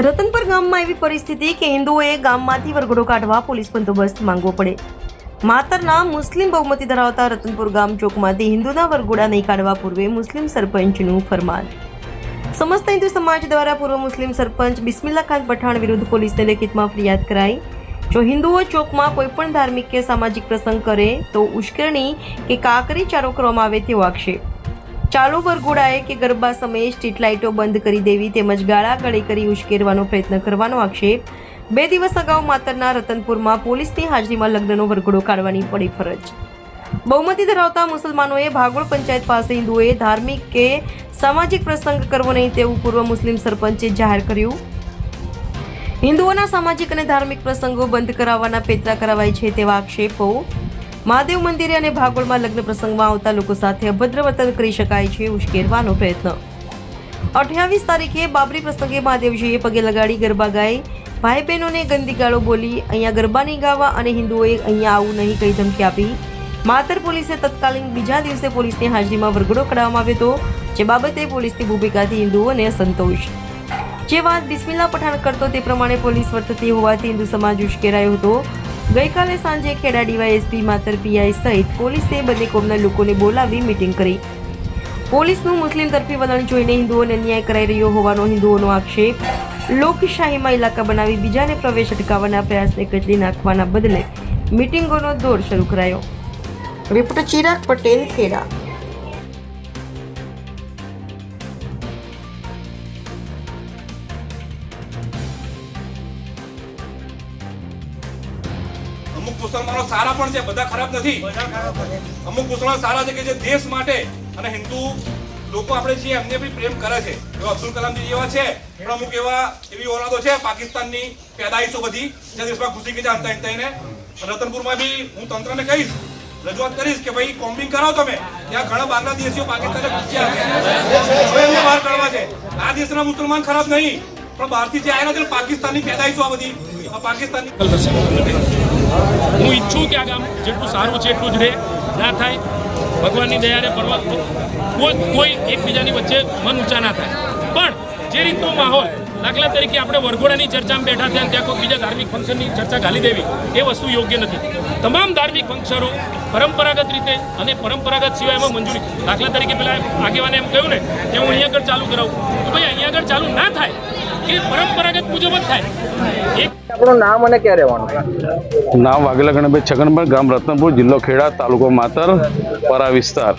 રતનપર ગામમાં એવી પરિસ્થિતિ કે હિન્દુઓએ ગામમાંથી વરઘોડો કાઢવા પોલીસ બંદોબસ્ત માંગવો પડે. માતરના મુસ્લિમ બહુમતી ધરાવતા રતનપુર ગામ ચોકમાંથી હિન્દુના વરઘોડા નહીં કાઢવા પૂર્વે મુસ્લિમ સરપંચનું ફરમાન. સમસ્ત હિન્દુ સમાજ દ્વારા પૂર્વ મુસ્લિમ સરપંચ બિસ્મિલ્લા ખાન પઠાણ વિરુદ્ધ પોલીસને લેખિતમાં ફરિયાદ કરાઈ. જો હિન્દુઓ ચોકમાં કોઈ પણ ધાર્મિક કે સામાજિક પ્રસંગ કરે તો ઉશ્કેરણી કે કાકરી ચારો કરવામાં આવે તેવો આક્ષેપ. ચાલુ વરઘોડાએ કે ગરબા સમયે સ્ટ્રીટ લાઇટો બંધ કરી દેવી તેમજ ગાળા ગળી કરી ઉશ્કેરવાનો પ્રયત્ન કરવાનો આક્ષેપ. બે દિવસ અગાઉ માતરના રતનપુરમાં પોલીસની હાજરીમાં લગ્નનો વરઘોડો કાઢવાની પડી ફરજ. બહુમતી ધરાવતા મુસલમાનોએ ભાગોળ પંચાયત પાસે હિન્દુઓએ ધાર્મિક કે સામાજિક પ્રસંગ કરવો નહીં તેવું પૂર્વ મુસ્લિમ સરપંચે જાહેર કર્યું. હિન્દુઓના સામાજિક અને ધાર્મિક પ્રસંગો બંધ કરાવવાના પેતરા કરાવાય છે તેવા આક્ષેપો મહાદેવ મંદિરે અને ભાગોળમાં લગ્ન પ્રસંગમાં આવતા લોકો સાથે અભદ્ર વર્તન કરી શકાય છે ઉશ્કેરવાનો પ્રયત્ન. અઠ્યાવીસ તારીખે બાબરી પ્રસંગે મહાદેવજીએ પગે લગાડી ગરબા ગાઈ ભાઈ બહેનોને ગંદી ગાળો બોલી અહીંયા ગરબા નહીં ગાવા અને હિન્દુઓએ અહીંયા આવું નહીં કહી ધમકી આપી. માતર પોલીસે તત્કાલીન બીજા દિવસે પોલીસની હાજરીમાં વરઘડો કઢાવવામાં આવ્યો હતો, જે બાબતે પોલીસની ભૂમિકાથી હિન્દુઓને સંતોષ. જે વાત બિસ્મિલ્લા પઠાણ કરતો તે પ્રમાણે પોલીસ વર્તતી હોવાથી હિન્દુ સમાજ ઉશ્કેરાયો હતો. ગઈકાલે સાંજે ખેડા ડીવાયએસપી માતર પીઆઈ સહિત પોલીસે બંને કોમના લોકોને બોલાવી મીટિંગ કરી. પોલીસનું મુસ્લિમ તરફી વલણ જોઈને હિન્દુઓને અન્યાય કરાઈ રહ્યો હોવાનો હિન્દુઓનો આક્ષેપ. લોકશાહીમાં ઇલાકા બનાવી બીજાને પ્રવેશ અટકાવવાના પ્રયાસને કચડી નાખવાના બદલે મીટિંગોનો દોર શરૂ કરાયો. રિપોર્ટર ચિરાગ પટેલ, ખેડા. મુસલમાનો સારા પણ છે બધા ખરાબ નથી. અમુક મુસલમાનો સારા છે કે જે દેશ માટે અને હિન્દુ લોકો આપણે છીએ એમને બી પ્રેમ કરે છે. એવા અબ્દુલ કલામજી જેવા છે પણ અમુક એવા એવી ઓલાદો છે પાકિસ્તાનની પેદાઈશો બધી જે દેશમાં ઘૂસી ગઈ છે અંતા અંતાઈને રતનપુરમાં બી હું તંત્રને કહીશ રજૂઆત કરીશ કે ભાઈ કોમ્બિંગ કરાવો તમે. ત્યાં ઘણા બાંગ્લાદેશીઓ પાકિસ્તાને ઘૂસ્યા છે. બહાર કાઢવા છે. આ દેશના મુસલમાન ખરાબ નહીં પણ બહારથી જે આવ્યા છે પાકિસ્તાનની પેદાઈશો આ બધી હું ઈચ્છું કે આ ગામ જેટલું સારું છે એટલું જ રહે. ના થાય, ભગવાનની દયારે પરવા કોઈ કોઈ એકબીજાની વચ્ચે મન ઊંચા ના થાય. પણ જે રીતનો માહોલ, દાખલા તરીકે આપણે વરઘોડાની ચર્ચામાં બેઠા થયા ત્યાં કોઈ બીજા ધાર્મિક ફંક્શનની ચર્ચા ઘાલી દેવી, એ વસ્તુ યોગ્ય નથી. તમામ ધાર્મિક ફંક્શનો પરંપરાગત રીતે અને પરંપરાગત સિવાય એમાં મંજૂરી. દાખલા તરીકે પેલા આગેવાને એમ કહ્યું ને કે હું અહીંયા આગળ ચાલુ કરાવું. તો ભાઈ, અહીંયા આગળ ચાલુ કે પરંપરાગત મુજબ જ થાય. આપણું નામ અને ક્યાં રહેવાનું? નામ વાઘેલા ગણભાઈ છગનભાઈ ગામ રતનપુર જિલ્લો ખેડા તાલુકો માતર પરા વિસ્તાર.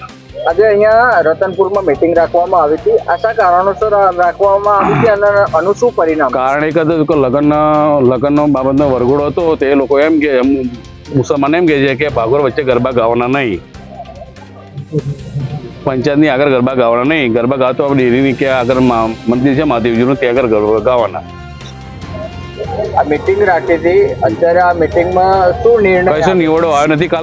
આજે અહીંયા રતનપુરમાં મીટિંગ રાખવામાં આવી હતી. આશા કારણોસર રાખવામાં આવી હતી અને આનું શું પરિણામ? કારણ એક હતું કે લગ્ન લગ્નનો બાબતનો વરઘોડો હતો તે લોકો એમ કે એમ મુસલમાન એમ કહે છે કે ભાગોર વચ્ચે ગરબા ગાવાના નહીં. પંચાયતની આગળ ગરબા ગાવાના નહીં. ગરબા ગાતો આપણે ડેરીની કે આગળ મંદિર છે મહાદેવજીનું ત્યાં આગળ ગરબા ગાવાના. આ મીટિંગ રાખી હતી. અત્યારે આ મીટિંગમાં શું નિર્ણય કશું નિવડો? આવ્યો નથી